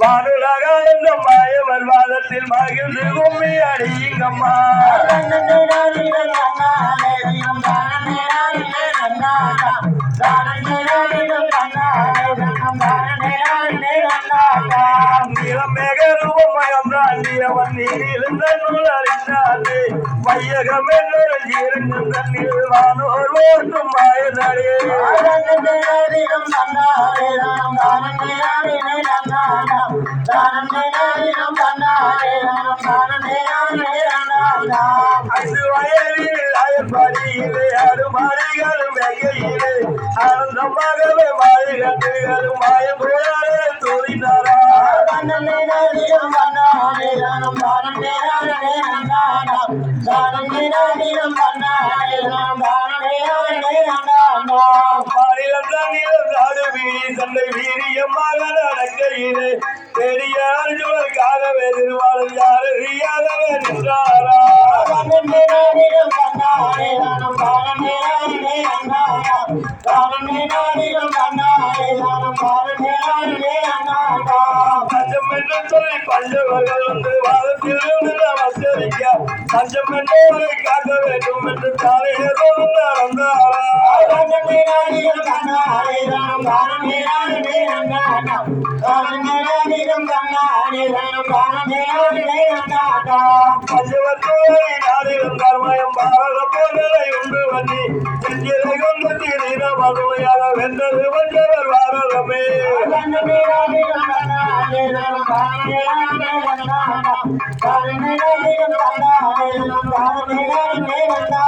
வானுலக இந்த மாயவர் வாதத்தில் மகிழ்ந்து கும்மி அடியுங்கம்மா. வையகம் என்னோட ஜீரங்கள் தண்ணீர் வானோர் ஓட்டும் மாயதரே ஐந்து வயலில் அயற்படியிலே அருமாறிகளும் வெங்கையிலே ஆனந்தமாகவே மாயகண்டுகளும் மாயம் போயாலே தோழினாரா மாநிலம் வீடி வீரியமாக நடக்கையிலே பெரிய அர்ஜுனருக்காகவே திருவாளர் யார் அறியாதவே நின்றாரா பஞ்சம் என்று சொல்லி பஞ்சவர்கள் வந்து வாதத்தில் இருந்து பஞ்சம் என்பவரை காக்க வேண்டும் என்று தாரையதோ நடந்தாரா பஞ்சவர்களை நாடிருந்தார் மயம் பாரத போர்களை உண்டு வண்டி செஞ்சிலை கொண்டு தீர மதுமையாக வென்றது வந்தவர் பாரதமே Thank you.